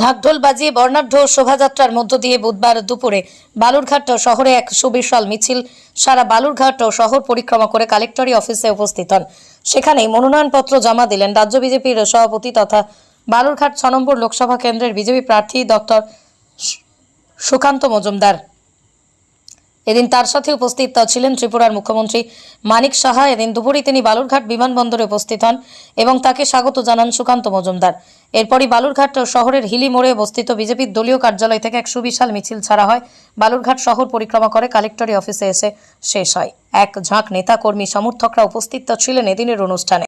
ঢাকঢোল বাজিয়ে বর্ণাঢ্য শোভাযাত্রার মধ্য দিয়ে বুধবার দুপুরে বালুরঘাট শহরে এক সুবিশাল মিছিল সারা বালুরঘাট শহর পরিক্রমা করে কালেক্টরি অফিসে উপস্থিত হন। সেখানেই মনোনয়নপত্র জমা দিলেন রাজ্য বিজেপির সভাপতি তথা বালুরঘাট ছ নম্বর লোকসভা কেন্দ্রের বিজেপি প্রার্থী ডক্টর সুকান্ত মজুমদার। এদিন তার সাথে উপস্থিত ছিলেন ত্রিপুরার মুখ্যমন্ত্রী মানিক সাহা। এদিন দুপুরে তিনি বালুরঘাট বিমানবন্দরে উপস্থিত হন এবং তাকে স্বাগত জানান সুকান্ত মজুমদার। এরপরই বালুরঘাট শহরের হিলি মোড়ে অবস্থিত বিজেপির দলীয় কার্যালয় থেকে এক সুবিশাল মিছিল ছাড়া হয়। বালুরঘাট শহর পরিক্রমা করে কালেক্টরি অফিসে এসে শেষ হয়। এক ঝাঁক নেতা কর্মী সমর্থকরা উপস্থিত ছিলেন এদিনের অনুষ্ঠানে।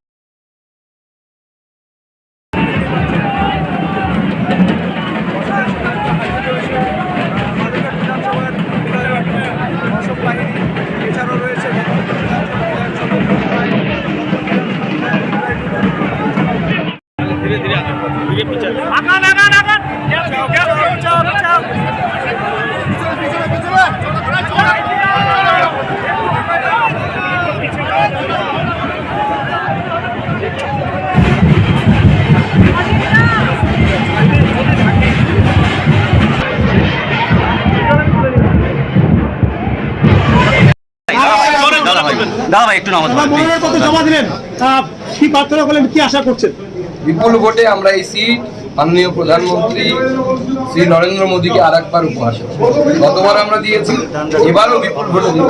দাদা ভাই একটু নামাজ মনোনয়ন পত্র জমা দিলেন। কি প্রার্থনা করলেন কি আশা করছেন? বিপুল ভোটে আমরা এই সিট মাননীয় প্রধানমন্ত্রী শ্রী নরেন্দ্র মোদীকে আর একবার উপহার দেব। গতবার আমরা দিয়েছি এবারও বিপুল ভোটে দিব।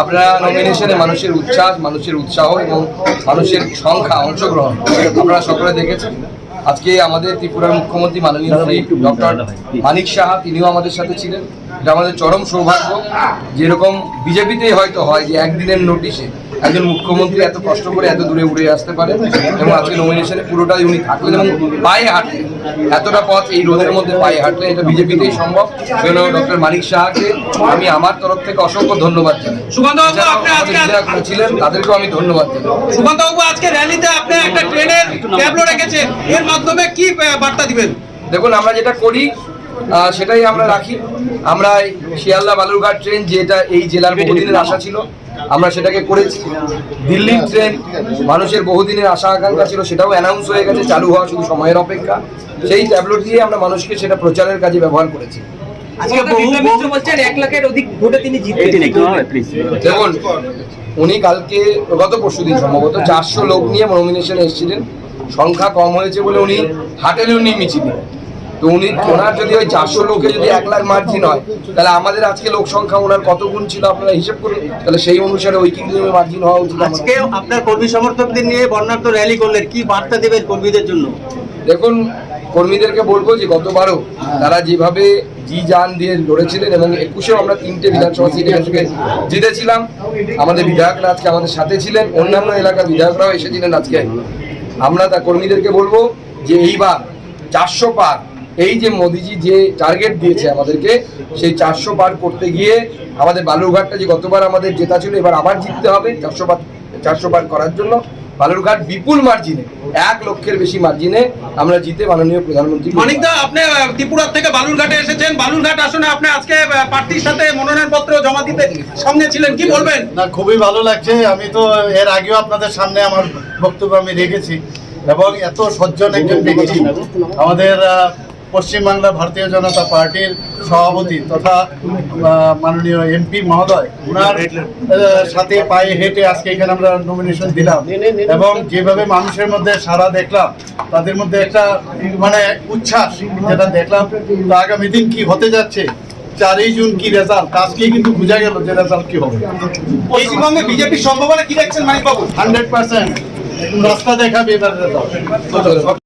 আপনারা নমিনেশনে মানুষের উচ্ছ্বাস মানুষের উৎসাহ এবং মানুষের সংখ্যা অংশগ্রহণ আপনারা সকলে দেখেছেন। আজকে আমাদের ত্রিপুরার মুখ্যমন্ত্রী মাননীয় শ্রী ডক্টর মানিক সাহা তিনিও আমাদের সাথে ছিলেন। এটা আমাদের চরম সৌভাগ্য। যেরকম বিজেপিতেই হয়তো হয় যে একদিনের নোটিশে একজন মুখ্যমন্ত্রী এত কষ্ট করে এত দূরে উড়ে আসতে পারে এবং আজকে নমিনেশনে পুরোটাই উনি থাকলেন এবং পায়ে হাঁটলেন। এতটা পথ এই রোদের মধ্যে পায়ে হাঁটলেন এটা বিজেপিতেই সম্ভব। সেজন্য ডক্টর মানিক শাহকে আমি আমার তরফ থেকে অসংখ্য ধন্যবাদ জানাই। আপনি আজকে- ছিলেন তাদেরকেও আমি ধন্যবাদ জানাই। সুকান্তবাবু আজকে র্যালিতে আপনি একটা ট্রেনের ট্যাবলো রেখেছেন। এর মাধ্যমে কি বার্তা দিবেন? দেখুন আমরা যেটা করি সেটাই আমরা রাখি। আমরা শিয়ালদা বালুরঘাট ট্রেন যেটা এই জেলার বহুদিনের আশা ছিল আমরা সেটাকে করেছি। দিল্লির ট্রেন মানুষের বহুদিনের আশা আকাঙ্ক্ষা ছিল সেটাও অ্যানাউন্স হয়ে গেছে চালু হওয়া শুধু সময়ের অপেক্ষা। সেই ট্যাবলেট দিয়ে আমরা মানুষকে সেটা প্রচারের কাজে ব্যবহার করেছি। আজকে বহু মিত্র বলছেন এক লাখের অধিক ভোটে তিনি একটু একটু জিতবেন প্লিজ দেখুন উনি কালকে গত পরশু দিন সম্ভবত চারশো লোক নিয়ে নমিনেশনে এসেছিলেন। সংখ্যা কম হয়েছে বলে উনি হাটেলেও নিয়ে মিছিলে তো উনি ওনার যদি ওই চারশো লোকে যদি এক লাখ মার্জিন হয় তাহলে আমাদের আজকে লোক সংখ্যা ওনার কত গুণ ছিল আপনারা হিসেব করুন। তাহলে সেই অনুসারে ঐকিক মার্জিন হওয়া উচিত আজকে আপনার কর্মী সমর্থকদের নিয়ে বর্ণাঢ্য র্যালি করলেন কি বার্তা দেবেন কর্মীদের জন্য? দেখুন কর্মীদেরকে বলব যে গতবারও তারা যেভাবে জি যান দিয়ে লড়েছিলেন এবং একুশেও আমরা তিনটে বিধানসভা সিট এখান থেকে জিতেছিলাম। আমাদের বিধায়করা আজকে আমাদের সাথে ছিলেন অন্যান্য এলাকার বিধায়করাও এসেছিলেন আজকে। আমরা তা কর্মীদেরকে বলব যে এইবার চারশো পার এই যে মোদিজি যে টার্গেট দিয়েছে আমাদেরকে সেই চারশো পার করতে গিয়ে আমাদের বালুরঘাটটা যে গতবার আমাদের জেতা ছিল এবার আবার জিততে হবে চারশো পার চারশো পার করার জন্য। বালুরঘাট বিপুল মার্জিনে এক লক্ষের বেশি মার্জিনে আমরা জিতে মাননীয় প্রধানমন্ত্রী মানিক দা আপনি আহ, ত্রিপুরা থেকে বালুরঘাটে এসেছেন। বালুরঘাট আসনে আপনি আজকে প্রার্থীর সাথে মনোনয়ন পত্র জমা দিতে সঙ্গে ছিলেন। কি বলবেন? না খুবই ভালো লাগছে। আমি তো এর আগেও আপনাদের সামনে আমার বক্তব্য আমি রেখেছি। এবং এত সজ্জন একজন ব্যক্তি আমাদের পশ্চিমবাংলা ভারতীয় জনতা পার্টির সভাপতি তথা আহ, মাননীয় এমপি মহোদয় ওনার সাথে পায়ে হেঁটে আজকে এখানে আমরা নমিনেশন দিলাম। এবং যেভাবে মানুষের মধ্যে সারা দেখলাম তাদের মধ্যে একটা মানে উচ্ছ্বাস যেটা দেখলাম তো আগামী দিন কি হতে যাচ্ছে চারই জুন কি রেজাল্ট আজকেই কিন্তু বোঝা গেল যে রেজাল্ট কি হবে। পশ্চিমবঙ্গে বিজেপির সম্ভাবনা কি দেখছেন মানিক বাবু হান্ড্রেড পার্সেন্ট। রাস্তা দেখাবে এবার রেজাল্ট